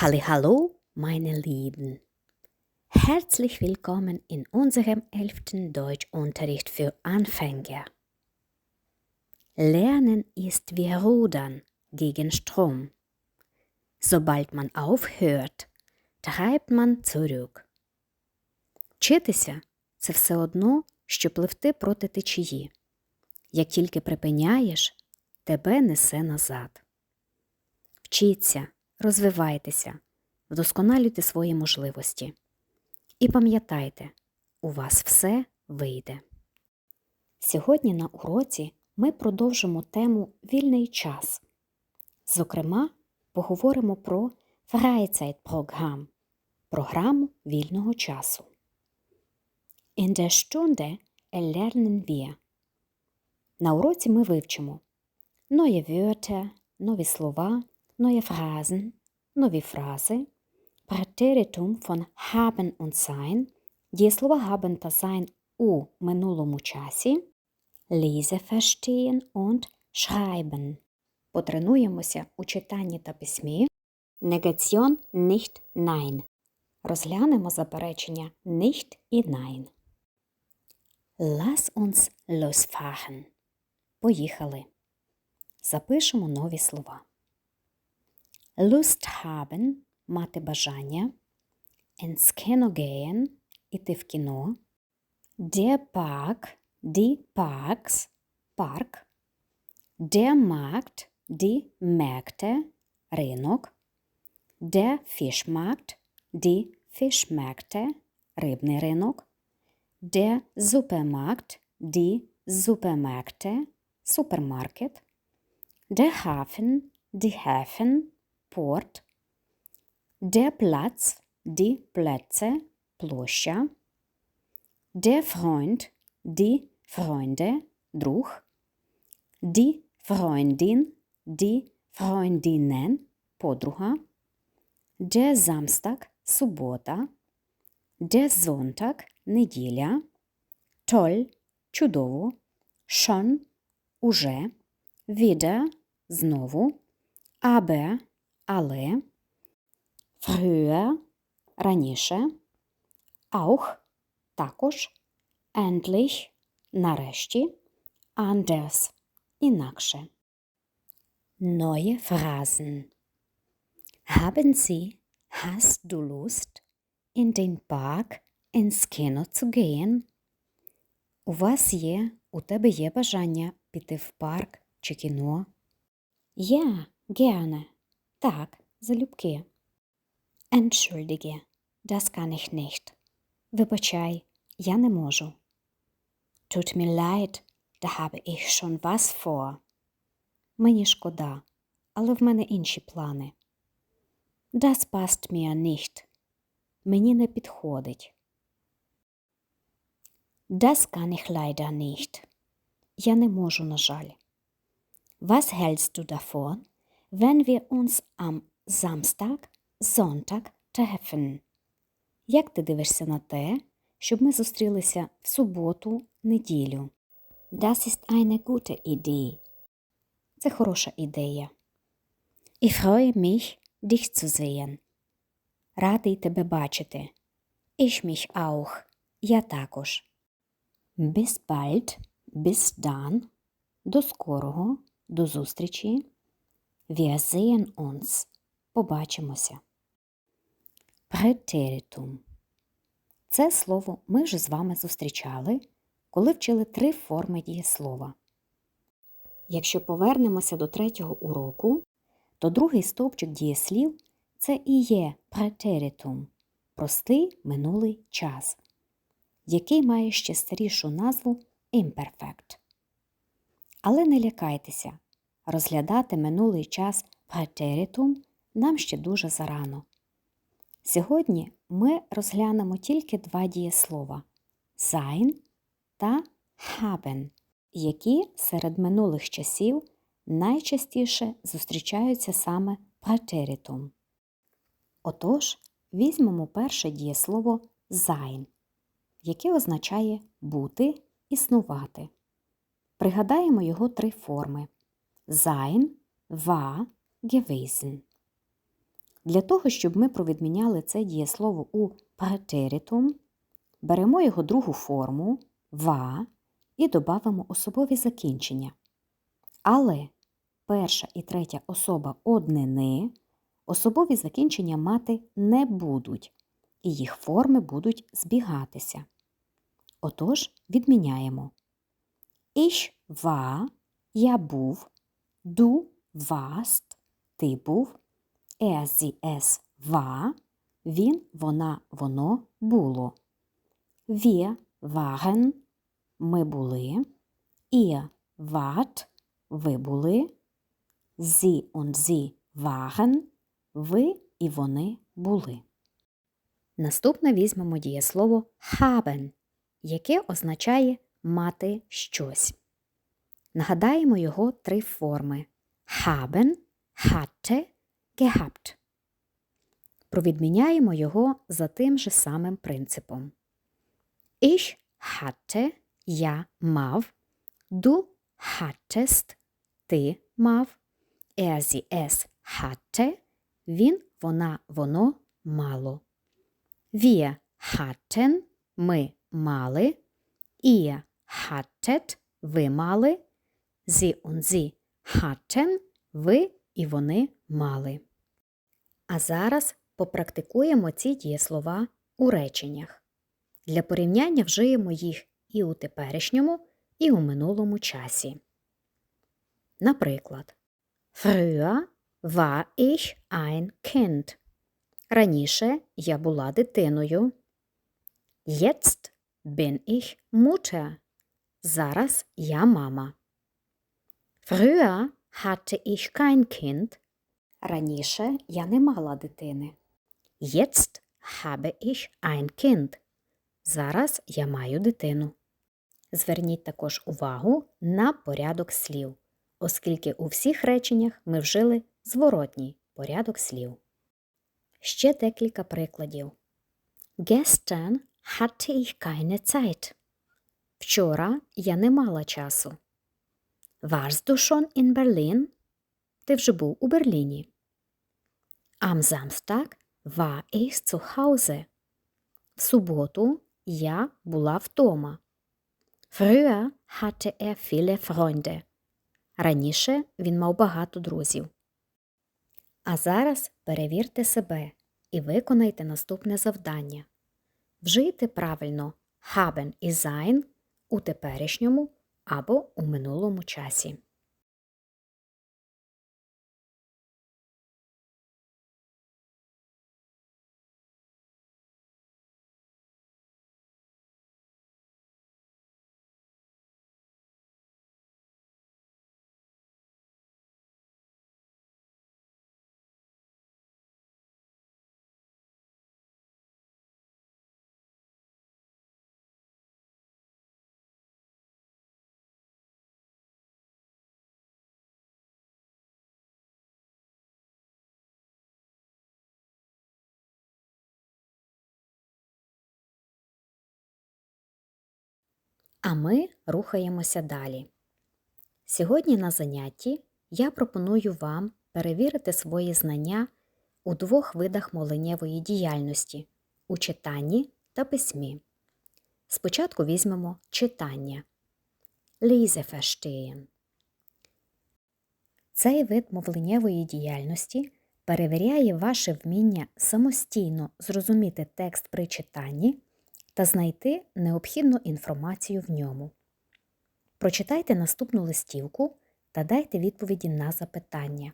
Hallo, meine Lieben. Herzlich willkommen in unserem elften Deutschunterricht für Anfänger. Lernen ist wie Rudern gegen Strom. Sobald man aufhört, treibt man zurück. Вчитися це все одно, що пливти проти течії. Як тільки припиняєш, тебе несе назад. Вчіться, розвивайтеся, вдосконалюйте свої можливості. І пам'ятайте, у вас все вийде. Сьогодні на уроці ми продовжимо тему Вільний час. Зокрема, поговоримо про Freizeitprogramm – програму вільного часу. In der Stunde erlernen wir. На уроці ми вивчимо neue Wörter, нові слова, neue Phrasen, нові фрази, Präteritum von haben und sein, дієслова haben та sein у минулому часі, Lese verstehen und schreiben. Потренуємося у читанні та письмі, Negation nicht nein. Розглянемо заперечення nicht і nein. Lass uns losfahren. Поїхали. Запишемо нові слова. Lust haben – мати бажання. Ins Kino gehen – іти в кіно. Der Park – die Parks – парк. Der Markt – die Märkte – ринок. Der Fischmarkt – die Fischmärkte – рибний ринок. Der Supermarkt – die Supermärkte – супермаркет. Der Hafen – die Häfen – порт. Der Platz – die Plätze – площа. Der Freund – die Freunde – друг. Die Freundin – die Freundinnen – подруга. Der Samstag – субота. Der Sonntag – неділя. Toll – чудово. Schon – уже. Wieder – знову. Aber – але. Früher – раніше. Auch – також. Endlich – нарешті. Anders – інакше. Neue Phrasen Haben Sie, hast du Lust, in den Park, ins Kino zu gehen? У вас є, у тебе є бажання піти в парк чи кіно? Ja, gerne. Так, залюбки. Entschuldige, das kann ich nicht. Вибачай, я не можу. Tut mir leid, da habe ich schon was vor. Мені шкода, але в мене інші плани. Das passt mir nicht. Мені не підходить. Das kann ich leider nicht. Я не можу, на жаль. Was hältst du davon, wenn wir uns am Samstag, Sonntag treffen? Як ти дивишся на те, щоб ми зустрілися в суботу, неділю? Das ist eine gute Idee. Це хороша ідея. Ich freue mich, dich zu sehen. Радий тебе бачити. Ich mich auch. Я також. Bis bald, bis dann. До скорого, до зустрічі. Wir sehen. Побачимося. Präteritum. Це слово ми вже з вами зустрічали, коли вчили три форми дієслова. Якщо повернемося до третього уроку, то другий стовпчик дієслів це і є претеритум простий минулий час, який має ще старішу назву imperfect. Але не лякайтеся, розглядати минулий час претеритум нам ще дуже зарано. Сьогодні ми розглянемо тільки два дієслова sein та haben, які серед минулих часів найчастіше зустрічаються саме претеритум. Отож, візьмемо перше дієслово sein, яке означає бути, існувати. Пригадаємо його три форми sein, war, gewesen. Для того, щоб ми провідміняли це дієслово у претеритум, беремо його другу форму ва і додамо особові закінчення. Але перша і третя особа однини особові закінчення мати не будуть, і їх форми будуть збігатися. Отож, відміняємо. Ich war – я був, du warst – ти був, er, sie, es – war, він, вона, воно було. Wir waren – ми були, ihr wart – ви були, sie und sie waren – ви і вони були. Наступне візьмемо дієслово haben, яке означає мати щось. Нагадаємо його три форми haben, hatte, gehabt. Провідміняємо його за тим же самим принципом. Ich hatte – я мав, du hattest – ти мав, er, sie, es hatte – він, вона, воно мало. Wir hatten – ми мали, ihr hattet – ви мали, sie und sie – ви і вони мали. А зараз попрактикуємо ці дієслова у реченнях. Для порівняння вжиємо їх і у теперішньому, і у минулому часі. Наприклад, Früher war ich ein Kind. Раніше я була дитиною. Jetzt bin ich Mutter. Зараз я мама. Früher hatte ich kein Kind. Раніше я не мала дитини. Jetzt habe ich ein Kind. Зараз я маю дитину. Зверніть також увагу на порядок слів, оскільки у всіх реченнях ми вжили зворотній порядок слів. Ще декілька прикладів. Gestern hatte ich keine Zeit. Вчора я не мала часу. Warst du schon in Berlin? Ти вже був у Берліні. Am Samstag war ich zu Hause. В суботу я була вдома. Früher hatte er viele Freunde. Раніше він мав багато друзів. А зараз перевірте себе і виконайте наступне завдання. Вжийте правильно haben і sein у теперішньому або у минулому часі. А ми рухаємося далі. Сьогодні на занятті я пропоную вам перевірити свої знання у двох видах мовленнєвої діяльності у читанні та письмі. Спочатку візьмемо читання. Verstehen. Цей вид мовленнєвої діяльності перевіряє ваше вміння самостійно зрозуміти текст при читанні та знайти необхідну інформацію в ньому. Прочитайте наступну листівку та дайте відповіді на запитання.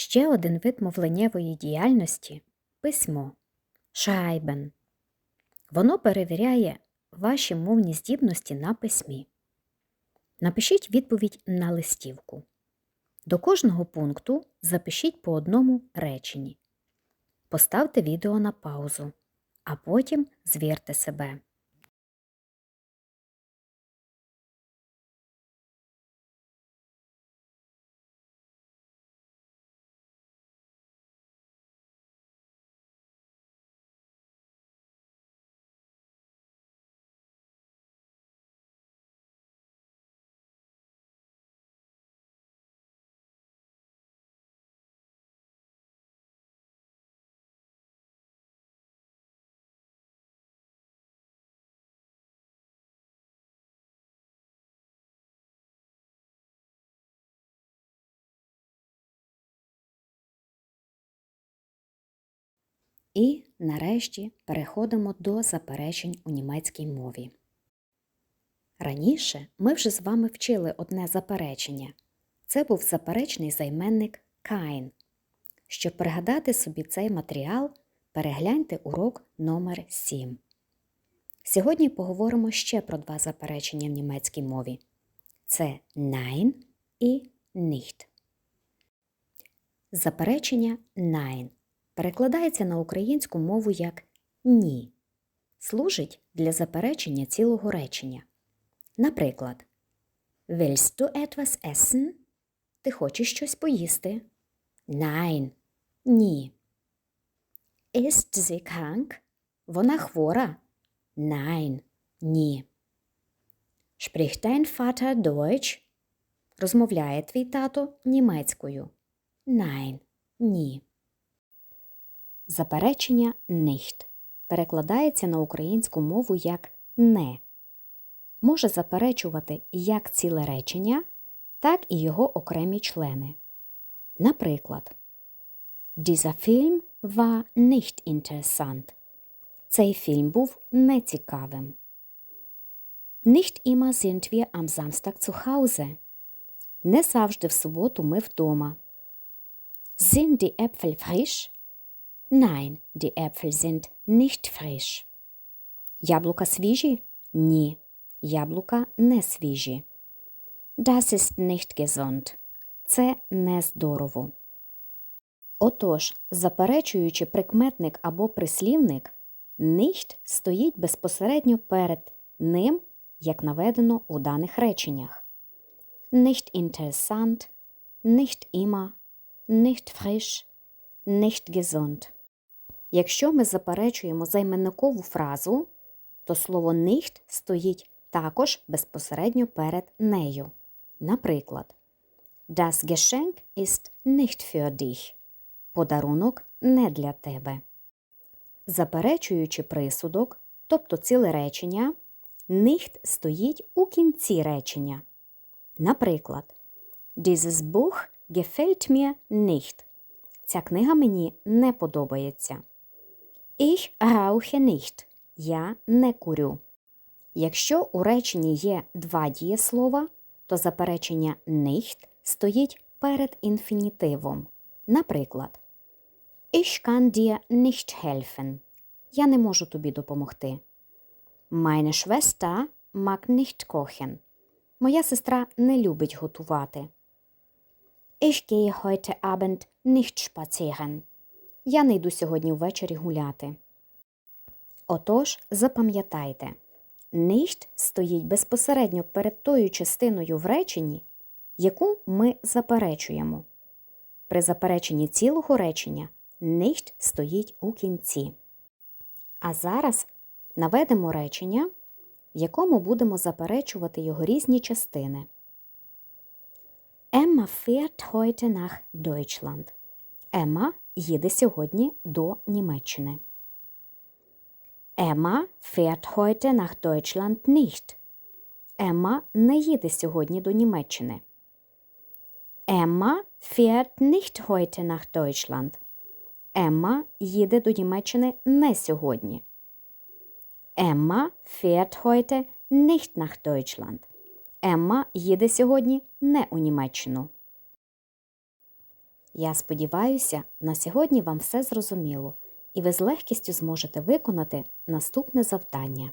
Ще один вид мовленнєвої діяльності письмо шайбен. Воно перевіряє ваші мовні здібності на письмі. Напишіть відповідь на листівку. До кожного пункту запишіть по одному реченні. Поставте відео на паузу, а потім звірте себе. І, нарешті, переходимо до заперечень у німецькій мові. Раніше ми вже з вами вчили одне заперечення. Це був заперечний займенник kein. Щоб пригадати собі цей матеріал, перегляньте урок номер 7. Сьогодні поговоримо ще про два заперечення в німецькій мові. Це nein і nicht. Заперечення nein перекладається на українську мову як ні. Служить для заперечення цілого речення. Наприклад, Willst du etwas essen? Ти хочеш щось поїсти? Nein. Ні. Ist sie krank? Вона хвора? Nein. Ні. Spricht dein Vater Deutsch? Розмовляє твій тато німецькою? Nein. Ні. Заперечення nicht перекладається на українську мову як не. Може заперечувати як ціле речення, так і його окремі члени. Наприклад, Dieser Film war nicht interessant. Цей фільм був нецікавим. Nicht immer sind wir am Samstag zu Hause. Не завжди в суботу ми вдома. Sind die Äpfel frisch? Nein, die Äpfel sind nicht frisch. Яблука свіжі? Ні. Яблука не свіжі. Das ist nicht gesund. Це не здорово. Отож, заперечуючи прикметник або прислівник, nicht стоїть безпосередньо перед ним, як наведено у даних реченнях. Nicht interessant, nicht immer, nicht frisch, nicht gesund. Якщо ми заперечуємо займенникову фразу, то слово nicht стоїть також безпосередньо перед нею. Наприклад, Das Geschenk ist nicht für dich. Подарунок не для тебе. Заперечуючи присудок, тобто ціле речення, nicht стоїть у кінці речення. Наприклад, Dieses Buch gefällt mir nicht. Ця книга мені не подобається. Ich rauche nicht. Я не курю. Якщо у реченні є два дієслова, то заперечення nicht стоїть перед інфінітивом. Наприклад, Ich kann dir nicht helfen. Я не можу тобі допомогти. Meine Schwester mag nicht kochen. Моя сестра не любить готувати. Ich gehe heute Abend nicht spazieren. Я не йду сьогодні ввечері гуляти. Отож, запам'ятайте, nicht стоїть безпосередньо перед тою частиною в реченні, яку ми заперечуємо. При запереченні цілого речення nicht стоїть у кінці. А зараз наведемо речення, в якому будемо заперечувати його різні частини. Emma fährt heute nach Deutschland. Емма їде сьогодні до Німеччини. Emma fährt heute nach Deutschland nicht. Емма не їде сьогодні до Німеччини. Emma fährt nicht heute nach Deutschland. Емма їде до Німеччини не сьогодні. Emma fährt heute nicht nach Deutschland. Емма їде сьогодні не у Німеччину. Я сподіваюся, на сьогодні вам все зрозуміло, і ви з легкістю зможете виконати наступне завдання.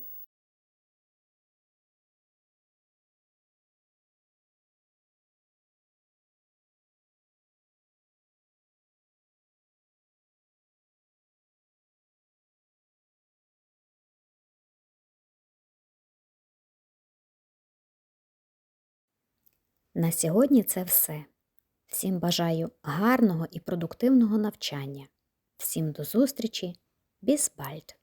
На сьогодні це все. Всім бажаю гарного і продуктивного навчання. Всім до зустрічі. Bis bald!